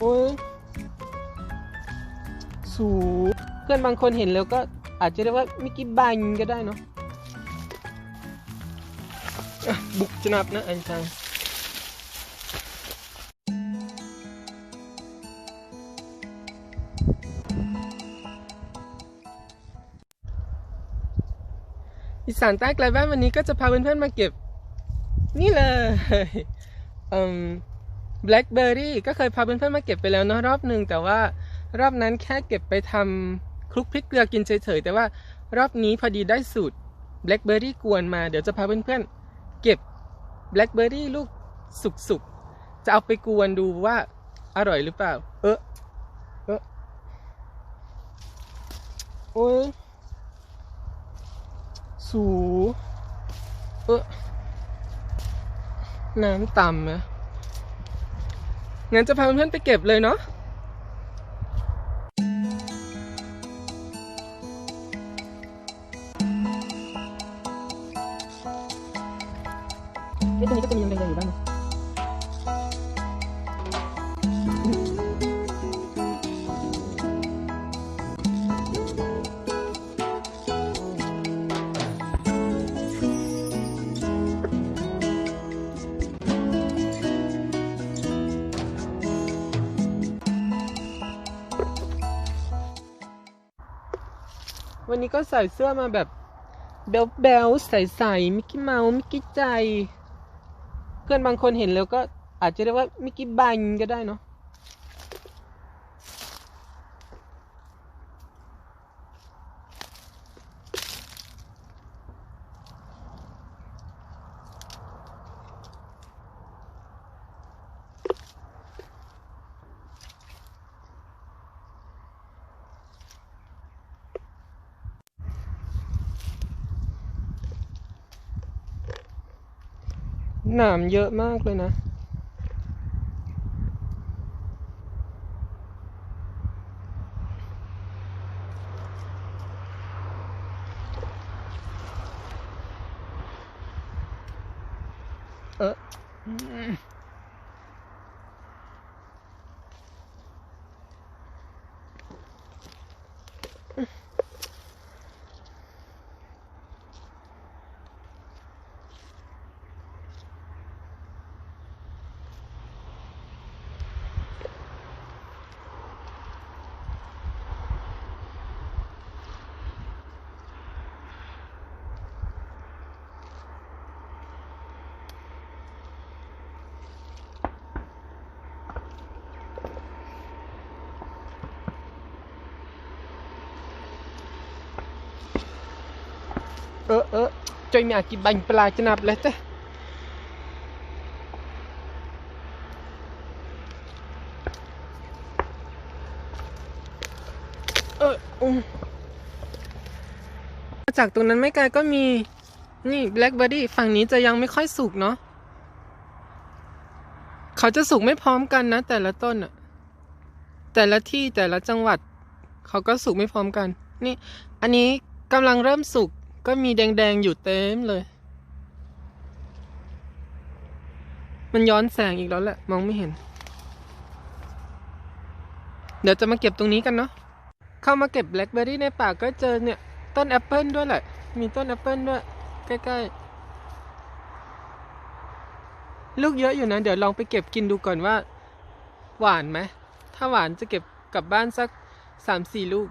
โอ้ยสูเพื่อนบางคนเห็นแล้วก็อาจจะเรียกว่ามิกกี้บันก็ได้เนาะะบุกจนับนะอันชังอีสานใต้ไกลบ้านวันนี้ก็จะพาเพื่อนๆมาเก็บ นี่เลยอืม แบล็คเบอร์รี่ก็เคยพาเพื่อนๆมาเก็บไปแล้วเนอะรอบหนึ่งแต่ว่ารอบนั้นแค่เก็บไปทำคลุกพริกเกลือกินเฉยๆแต่ว่ารอบนี้พอดีได้สูตรแบล็คเบอร์รี่กวนมาเดี๋ยวจะพาเพื่อนๆเก็บแบล็คเบอร์รี่ลูกสุกๆ จะเอาไปกวนดูว่าอร่อยหรือเปล่า เออเออโอ้ยสูเออน้ำต่ำนะ งั้นจะพาเพื่อนๆไปเก็บเลยเนาะที่ตรงนี้ก็จะมียังไรอยู่บ้าง นี้ก็ใส่เสื้อมาแบบเบลเบลใสๆมิกกี้เมาส์มิกกี้ใจ เพื่อนบางคนเห็นแล้วก็อาจจะเรียกว่ามิกกี้บันก็ได้เนาะ หนามเยอะมากเลยนะเออ เออเออจอยมีอากิบันปลาจะนับเลยจ้เอออืมจากตรงนั้นไม่ไกลก็มี นี่แบล็คเบอร์รี่ฝั่งนี้จะยังไม่ค่อยสุกเนาะเขาจะสุกไม่พร้อมกันนะ แต่ละต้นอะแต่ละที่แต่ละจังหวัด เขาก็สุกไม่พร้อมกัน นี่ อันนี้กำลังเริ่มสุก ก็มีแดงๆอยู่เต็มเลย มันย้อนแสงอีกแล้วแหละ มองไม่เห็น เดี๋ยวจะมาเก็บตรงนี้กันเนาะ เข้ามาเก็บแบล็คเบอร์รี่ในป่าก็เจอเนี่ย ต้นแอปเปิลด้วยแหละ มีต้นแอปเปิลด้วย ใกล้ๆ ลูกเยอะอยู่นะ เดี๋ยวลองไปเก็บกินดูก่อนว่า หวานไหม ถ้าหวานจะเก็บกลับบ้านสักสามสี่ลูก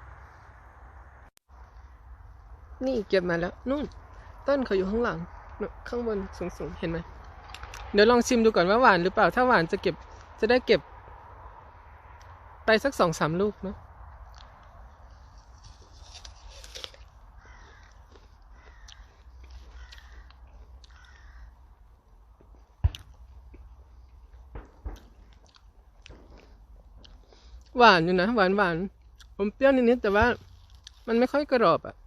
นี่เก็บมาแล้วนู่น ต้นเขาอยู่ข้างหลัง ข้างบนสูงๆ เห็นไหมเดี๋ยวลองชิมดูก่อนว่าหวานหรือเปล่า ถ้าหวานจะเก็บจะได้เก็บ ไปสักสองสามลูกเนาะหวานอยู่นะ หวานหวานอมเปรี้ยวนิดๆแต่ว่า มันไม่ค่อยกรอบอะอื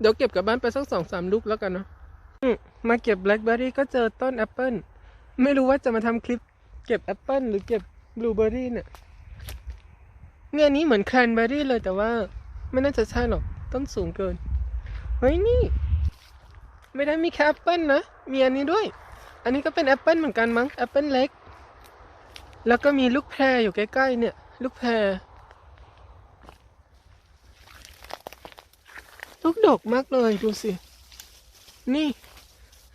เดี๋ยวเก็บกลับบ้านไปสักสองสามลูกแล้วกันเนาะ มาเก็บแบล็คเบอร์รี่ก็เจอต้นแอปเปิลไม่รู้ว่าจะมาทำคลิปเก็บแอปเปิลหรือเก็บบลูเบอร์รี่เนี่ยเนี่ยนนี้เหมือนแครนเบอร์รี่เลยแต่ว่า ไม่น่าจะใช่หรอกต้นสูงเกิน เฮ้ยนี่ ไม่ได้มีแค่แอปเปิลนะ มีอันนี้ด้วย อันนี้ก็เป็นแอปเปิลเหมือนกันมั้งแอปเปิลเล็ก แล้วก็มีลูกแพรอยู่ใกล้ๆเนี่ย ลูกแพรลูกดกมากเลยดูสิ นี่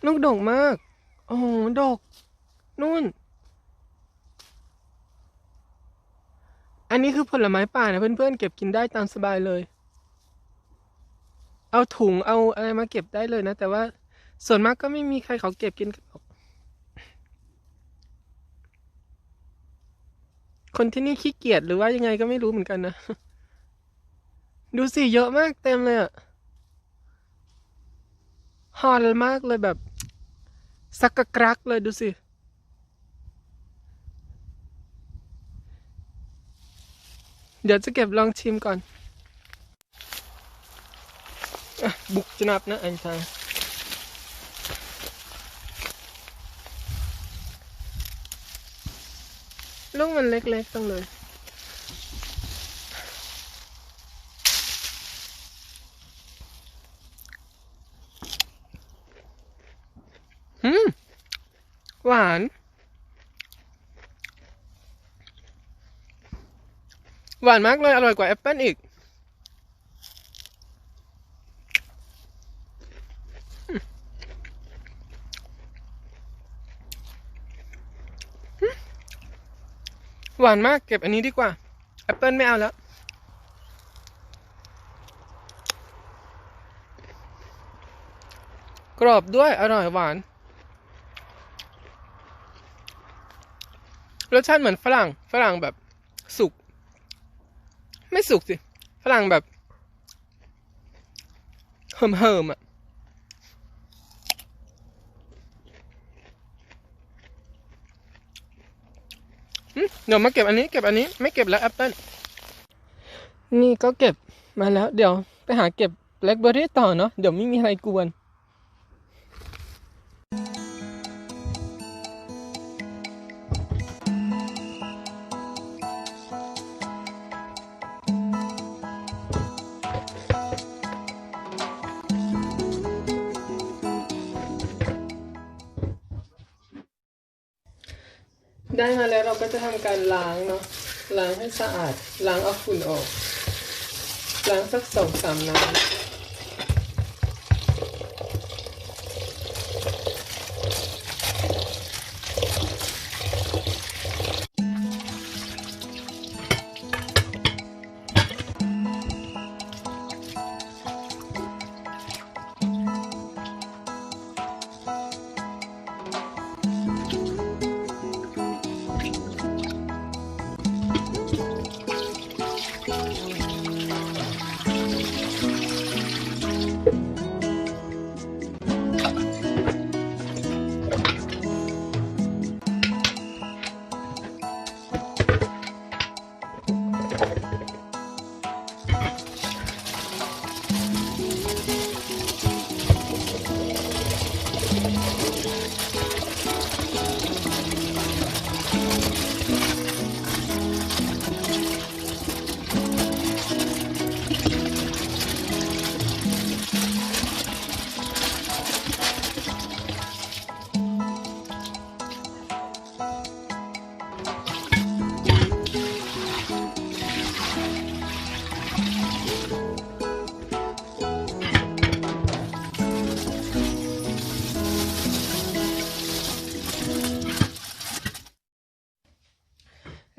ลูกดกมาก โอ้โห ดก นู่น อันนี้คือผลไม้ป่านะเพื่อนๆ เก็บกินได้ตามสบายเลย เอาถุงเอาอะไรมาเก็บได้เลยนะ แต่ว่าส่วนมากก็ไม่มีใครเขาเก็บกินกันหรอก คนที่นี่ขี้เกียจหรือว่ายังไงก็ไม่รู้เหมือนกันนะ ดูสิเยอะมากเต็มเลยอะ ฮอลมากเลยแบบสักกะกรักเลยดูสิ เดี๋ยวจะเก็บลองชิมก่อนอบุกจนับนะอันทางลูกมันเล็กๆต้องเลย อืม หวาน หวานมากเลย อร่อยกว่าแอปเปิ้ลอีก หวานมากเก็บอันนี้ดีกว่า แอปเปิ้ลไม่เอาแล้วกรอบด้วย อร่อยหวาน รสชาติเหมือนฝรั่ง ฝรั่งแบบสุก ไม่สุกสิ ฝรั่งแบบเหิมเหิมๆอะเดี๋ยวมาเก็บอันนี้ เก็บอันนี้ ไม่เก็บแล้วแอปเปิ้ลนี่ก็เก็บมาแล้ว เดี๋ยวไปหาเก็บแบล็คเบอร์รี่ต่อเนาะ เดี๋ยวไม่มีอะไรกวน ได้มาแล้วเราก็จะทำการล้างเนาะล้างให้สะอาดล้างเอาฝุ่นออก ล้างสักสองสามน้ำ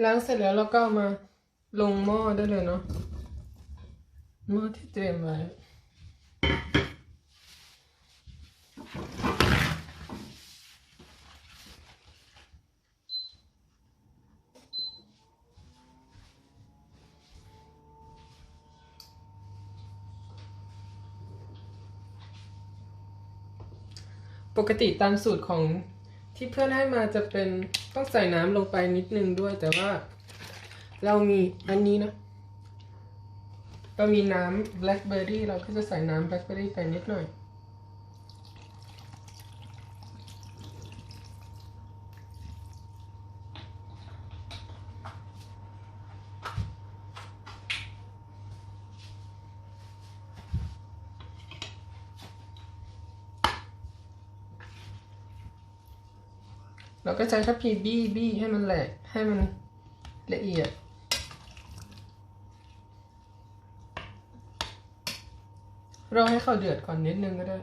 ล้างเสร็จแล้วเราก็ามาลงหม้อได้เลยเนาะหม้อที่เตรียมไว้ปกติตามสูตรของ ที่เพื่อนให้มาจะเป็นต้องใส่น้ำลงไปนิดนึงด้วย แต่ว่า เรามีอันนี้นะเรามีน้ำแบล็คเบอร์รี่เราก็จะใส่น้ำแบล็คเบอร์รี่ไปนิดหน่อย ใช้ทัพพีบี้บี้ให้มันแหลกให้มันละเอียด เราให้เขาเดือดก่อนนิดนึงก็ได้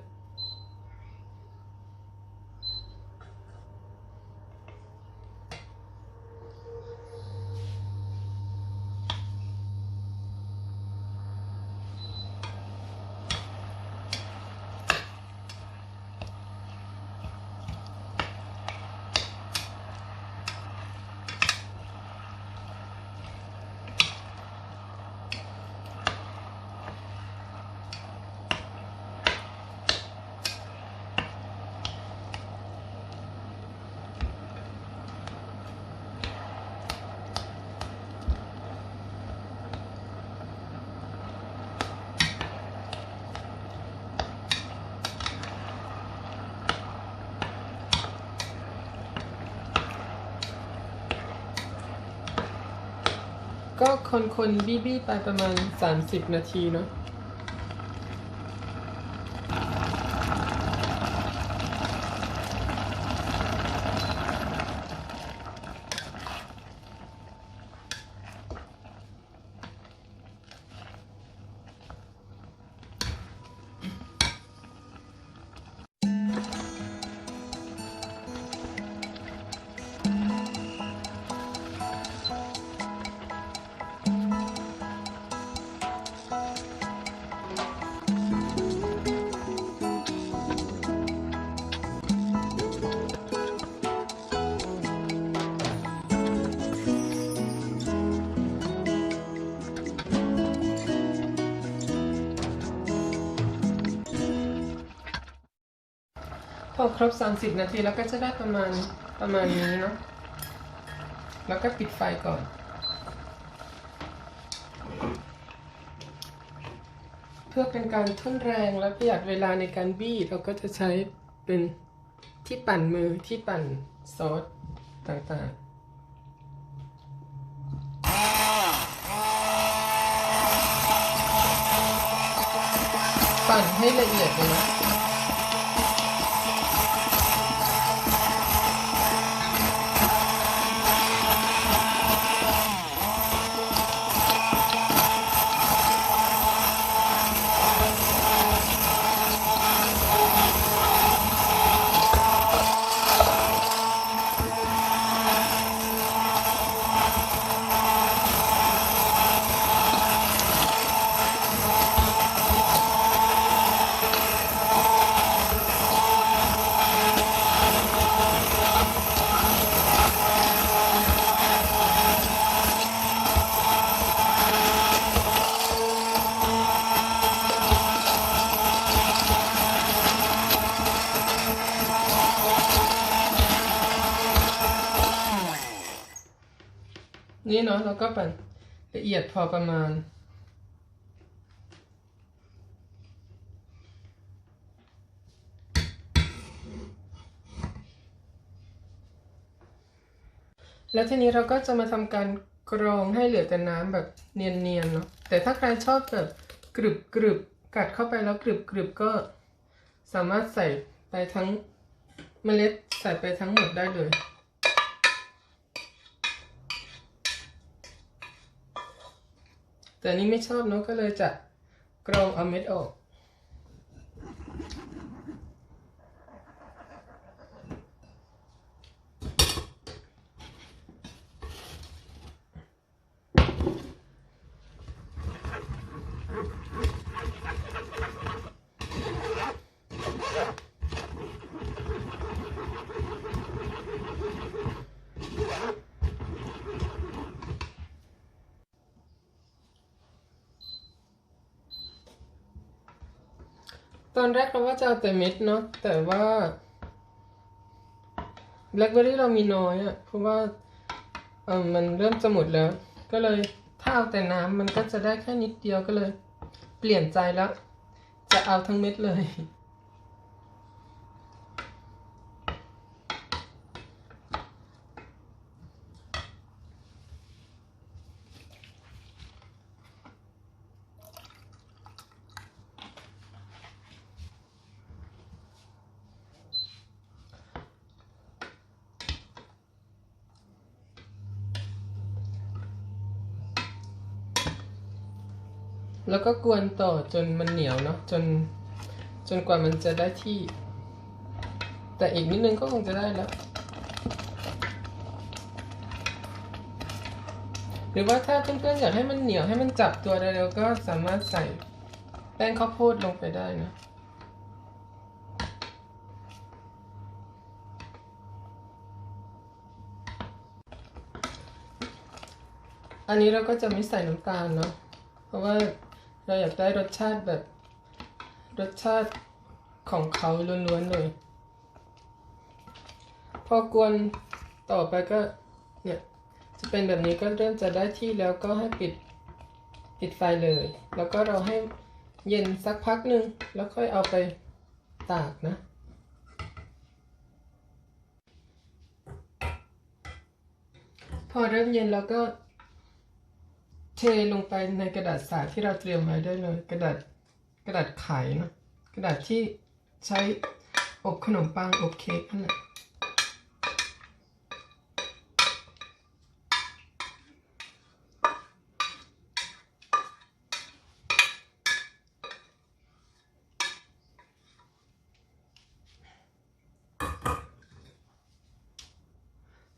ก็คนคนบี้บี้ไปประมาณ 30 นาทีเนาะ อครบ 30 นาทีแล้วก็จะได้ประมาณประมาณนี้เนาะ แล้วก็ปิดไฟก่อน เพื่อเป็นการทุ่นแรงและประหยัดเวลาในการบี้เราก็จะใช้เป็นที่ปั่นมือที่ปั่นซอสต่างๆปั่นให้ละเอียดเลยนะ นาะเราก็ปั่นละเอียดพอประมาณ แล้วทีนี้เราก็จะมาทำการกรองให้เหลือแต่น้ำแบบเนียนๆเนาะแต่ถ้าใครชอบแบบกรึบกรึบกัดเข้าไปแล้วกรึบกรึบก็สามารถใส่ไปทั้งเมล็ดใส่ไปทั้งหมดได้เลย แต่อันนี้ไม่ชอบเนาะก็เลยจะกรองเอาเม็ดออก ตอนแรกเราว่าจะเอาแต่เม็ดเนาะแต่ว่าแบล็คเบอร์รี่เรามีน้อยอะ่ะเพราะว่าเออมันเริ่มจะหมดแล้ว ก็เลยถ้าเอาแต่น้ำมันก็จะได้แค่นิดเดียวก็เลย เปลี่ยนใจแล้ว จะเอาทั้งเม็ดเลย แล้วก็กวนต่อจนมันเหนียวเนาะจนจนกว่ามันจะได้ที่ แต่อีกนิดนึงก็คงจะได้แล้ว หรือว่าถ้าเพื่อนๆอยากให้มันเหนียวให้มันจับตัวเร็วๆก็สามารถใส่แป้งข้าวโพดลงไปได้นะอันนี้เราก็จะไม่ใส่น้ำตาลเนาะเพราะว่า เราอยากได้รสชาติแบบ รสชาติของเขาล้วนๆเลย พอกวนต่อไปก็เนี่ยจะเป็นแบบนี้ก็เริ่มจะได้ที่แล้วก็ให้ปิดปิดไฟเลย แล้วก็เราให้เย็นสักพักหนึ่งแล้วค่อยเอาไปตากนะ พอเริ่มเย็นแล้วก็ เทลงไปในกระดาษสาที่เราเตรียมไว้ได้เลย กระดาษกระดาษไขเนอะกระดาษที่ใช้อบขนมปังอบเค้กนั่นแหละ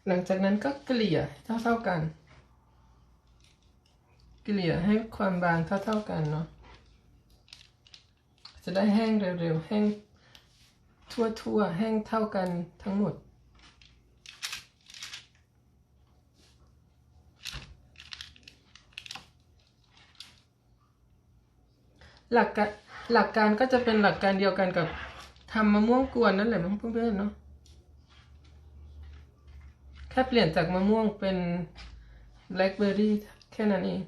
หลังจากนั้นก็เกลี่ยเท่าๆกัน เกลี่ยให้ความบางเท่า ๆกันเนาะ จะได้แห้งเร็วๆ แห้งทั่วๆ แห้งเท่ากันทั้งหมด หลักการหลักการก็จะเป็นหลักการเดียวกันกับทำมะม่วงกวนนั่นแหละมั้งเพื่อนๆเนาะแค่เปลี่ยนจากมะม่วงเป็นแบล็คเบอร์รี่แค่นั้นเอง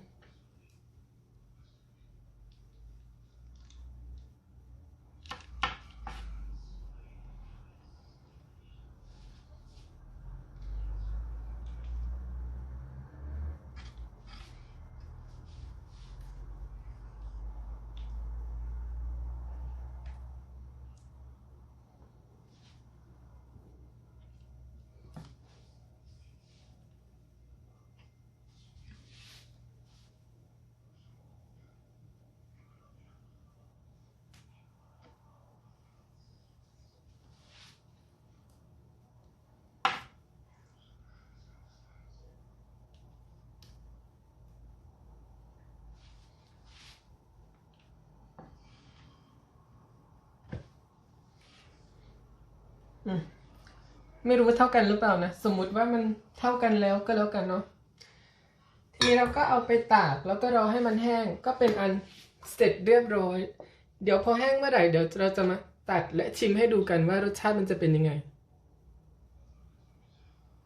ไม่รู้ว่าเท่ากันหรือเปล่านะ สมมุติว่ามันเท่ากันแล้วก็แล้วกันเนาะทีนี้เราก็เอาไปตากแล้วก็รอให้มันแห้งก็เป็นอันเสร็จเรียบร้อย เดี๋ยวพอแห้งเมื่อไหร่เดี๋ยวเราจะมาตัดและชิมให้ดูกันว่ารสชาติมันจะเป็นยังไง